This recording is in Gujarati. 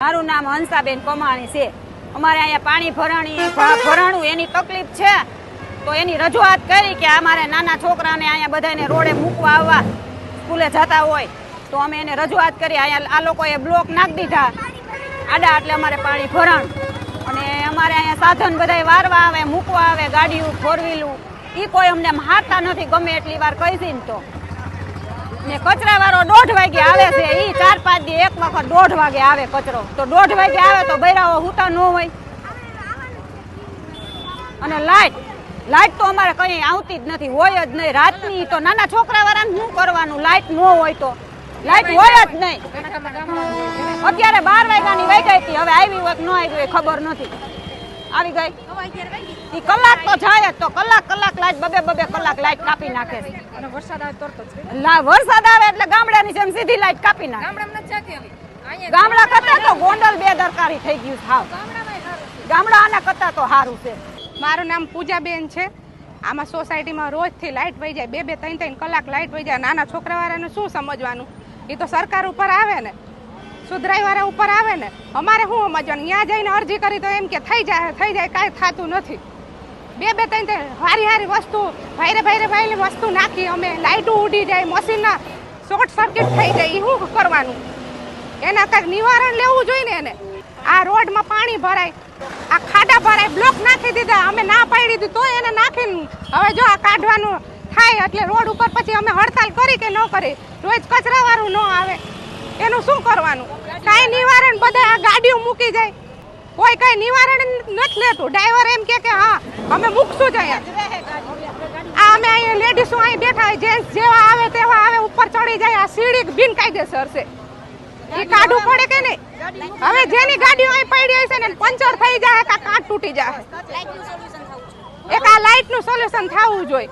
મારું નામ હંસાબેન કમાણી છે. અમારે અહીંયા પાણી ભરાણી ભરાણું એની તકલીફ છે. તો એની રજૂઆત કરી કે અમારે નાના છોકરાને અહીંયા બધાને રોડે મૂકવા આવવા સ્કૂલે જતા હોય. તો અમે એને રજૂઆત કરી, અહીંયા આ લોકોએ બ્લોક નાખી દીધા. આડા એટલે અમારે પાણી ભરાણ. અને અમારે અહીંયા સાધન બધાય વારવા આવે, મૂકવા આવે, ગાડીઓ, ફોર વ્હીલું. એ કોઈ અમને હારતા નથી, ગમે એટલી વાર કહી દઈ ને તો. ને કચરાવાળો દોઢ વાગે આવે છે, ઈ ચાર પાંચ એક વખત દોઢ વાગે આવે કચરો. તો દોઢ વાગે આવે તો બૈરાઓ હુતા ન હોય. અને લાઈટ લાઈટ તો અમારે કઈ આવતી જ નથી, હોય જ નહીં. રાતની તો નાના વાળા શું કરવાનું? લાઈટ ન હોય તો. લાઈટ હોય જ નહીં. અત્યારે બાર વાગ્યાની વહી ગઈ હતી હવે આવી વખત ન આવી ખબર નથી. આવી ગઈ ઈ કલાક તો જાય જ તો કલાક કલાક લાઈટ બબે બબે કલાક લાઈટ કાપી નાખે છે. અને વરસાદ આવે તરત જ લા વરસાદ આવે એટલે ગામડાની જેમ સીધી લાઈટ કાપી નાખે. ગામડામાં નથી અહીંયા ગામડા કરતા તો ગોંડલ બે દરકારી થઈ ગયું છે. ગામડા આના કરતા તો સારું છે. મારું નામ પૂજાબેન છે. આમાં સોસાયટીમાં રોજથી લાઇટ વહી જાય. બે બે ત્રણ ત્રણ કલાક લાઇટ વહી જાય. નાના છોકરાવાળાને શું સમજવાનું? એ તો સરકાર ઉપર આવે ને. સુધરાઈવાળા ઉપર આવે ને, અમારે શું સમજવાનું? ત્યાં જઈને અરજી કરી તો એમ કે થઈ જાય થઈ જાય, કાંઈ થતું નથી. બે બે, ત્રણ ત્રણ, હારી હારી વસ્તુ, ભાઈરે ભાઈરે ભાઈ વસ્તુ નાખી અમે લાઇટો ઉડી જાય, મશીનના શોર્ટ સર્કિટ થઈ જાય એ શું કરવાનું? એના કાંઈક નિવારણ લેવું જોઈએ ને એને? આ રોડમાં પાણી ભરાય, આ ખાડા ભરાય, બ્લોક નાખી દીધા, અમે ના પાડી દીધું, તોય એને નાખીને હવે જો આ કાઢવાનું થાય, એટલે રોડ ઉપર પછી અમે હડતાલ કરી કે ન કરી, રોજ કચરાવાળું ન આવે. એનું શું કરવાનું? કાંઈ નિવારણ બધા આ ગાડીઓ મૂકી જાય. કોઈ કઈ નિવારણ નથી લેતું. ડ્રાઈવર એમ કે કે હા અમે મૂકશું જ અહીંયા. આ અમે અહીંયા લેડીસો અહીં બેઠા હોય જેન્ટ્સ જેવા આવે તેવા આવે ઉપર ચડી જાય આ સીડી બિનકાયદેસર છે. એ કાઢવું પડે કે નહીં? હવે જેની ગાડીઓ અહીં પડી હશે ને પંચર થઈ જાય કાં કાંટ તૂટી જાય. એક આ લાઇટનું સોલ્યુશન થવું જોઈએ.